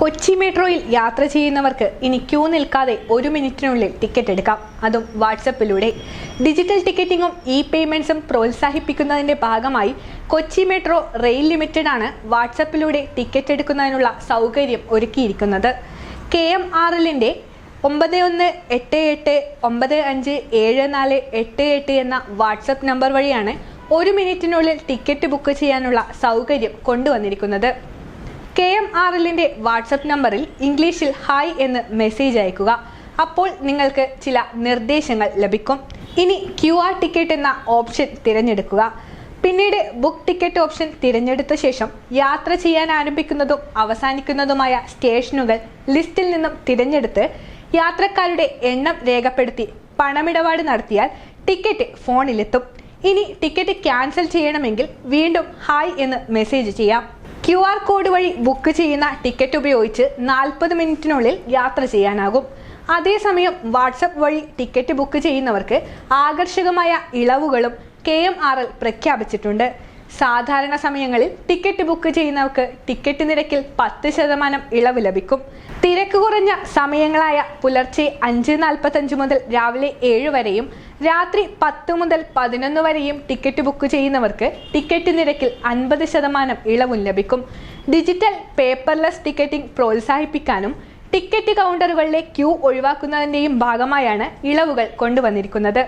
കൊച്ചി മെട്രോയിൽ യാത്ര ചെയ്യുന്നവർക്ക് ഇനി ക്യൂ നിൽക്കാതെ ഒരു മിനിറ്റിനുള്ളിൽ ടിക്കറ്റ് എടുക്കാം. അതും വാട്സപ്പിലൂടെ. ഡിജിറ്റൽ ടിക്കറ്റിംഗും ഇ പേയ്മെന്റ്സും പ്രോത്സാഹിപ്പിക്കുന്നതിന്റെ ഭാഗമായി കൊച്ചി മെട്രോ റെയിൽ ലിമിറ്റഡ് ആണ് വാട്സപ്പിലൂടെ ടിക്കറ്റ് എടുക്കുന്നതിനുള്ള സൗകര്യം ഒരുക്കിയിരിക്കുന്നത്. കെ എം ആർ എല്ലിന്റെ ഒമ്പത് ഒന്ന് എട്ട് എട്ട് ഒമ്പത് അഞ്ച് ഏഴ് നാല് എട്ട് എട്ട് എന്ന വാട്സപ്പ് നമ്പർ വഴിയാണ് ഒരു മിനിറ്റിനുള്ളിൽ ടിക്കറ്റ് ബുക്ക് ചെയ്യാനുള്ള സൗകര്യം കൊണ്ടുവന്നിരിക്കുന്നത്. കെ എം ആർ എല്ലിന്റെ വാട്സപ്പ് നമ്പറിൽ ഇംഗ്ലീഷിൽ ഹായ് എന്ന് മെസ്സേജ് അയക്കുക. അപ്പോൾ നിങ്ങൾക്ക് ചില നിർദ്ദേശങ്ങൾ ലഭിക്കും. ഇനി ക്യു ആർ ടിക്കറ്റ് എന്ന ഓപ്ഷൻ തിരഞ്ഞെടുക്കുക. പിന്നീട് ബുക്ക് ടിക്കറ്റ് ഓപ്ഷൻ തിരഞ്ഞെടുത്ത ശേഷം യാത്ര ചെയ്യാൻ ആരംഭിക്കുന്നതും അവസാനിക്കുന്നതുമായ സ്റ്റേഷനുകൾ ലിസ്റ്റിൽ നിന്നും തിരഞ്ഞെടുത്ത് യാത്രക്കാരുടെ എണ്ണം രേഖപ്പെടുത്തി പണമിടപാട് നടത്തിയാൽ ടിക്കറ്റ് ഫോണിലെത്തും. ഇനി ടിക്കറ്റ് ക്യാൻസൽ ചെയ്യണമെങ്കിൽ വീണ്ടും ഹായ് എന്ന് മെസ്സേജ് ചെയ്യാം. ക്യു ആർ കോഡ് വഴി ബുക്ക് ചെയ്യുന്ന ടിക്കറ്റ് ഉപയോഗിച്ച് നാൽപ്പത് മിനിറ്റിനുള്ളിൽ യാത്ര ചെയ്യാനാകും. അതേസമയം വാട്സപ്പ് വഴി ടിക്കറ്റ് ബുക്ക് ചെയ്യുന്നവർക്ക് ആകർഷകമായ ഇളവുകളും കെ എം ആർ എൽ പ്രഖ്യാപിച്ചിട്ടുണ്ട്. സാധാരണ സമയങ്ങളിൽ ടിക്കറ്റ് ബുക്ക് ചെയ്യുന്നവർക്ക് ടിക്കറ്റ് നിരക്കിൽ പത്ത് ശതമാനം ഇളവ് ലഭിക്കും. തിരക്ക് കുറഞ്ഞ സമയങ്ങളായ പുലർച്ചെ അഞ്ച് നാൽപ്പത്തഞ്ച് മുതൽ രാവിലെ ഏഴ് വരെയും രാത്രി പത്ത് മുതൽ പതിനൊന്ന് വരെയും ടിക്കറ്റ് ബുക്ക് ചെയ്യുന്നവർക്ക് ടിക്കറ്റ് നിരക്കിൽ അൻപത് ശതമാനം ഇളവും ലഭിക്കും. ഡിജിറ്റൽ പേപ്പർലെസ് ടിക്കറ്റിംഗ് പ്രോത്സാഹിപ്പിക്കാനും ടിക്കറ്റ് കൗണ്ടറുകളിലെ ക്യൂ ഒഴിവാക്കുന്നതിന്റെയും ഭാഗമായാണ് ഇളവുകൾ കൊണ്ടുവന്നിരിക്കുന്നത്.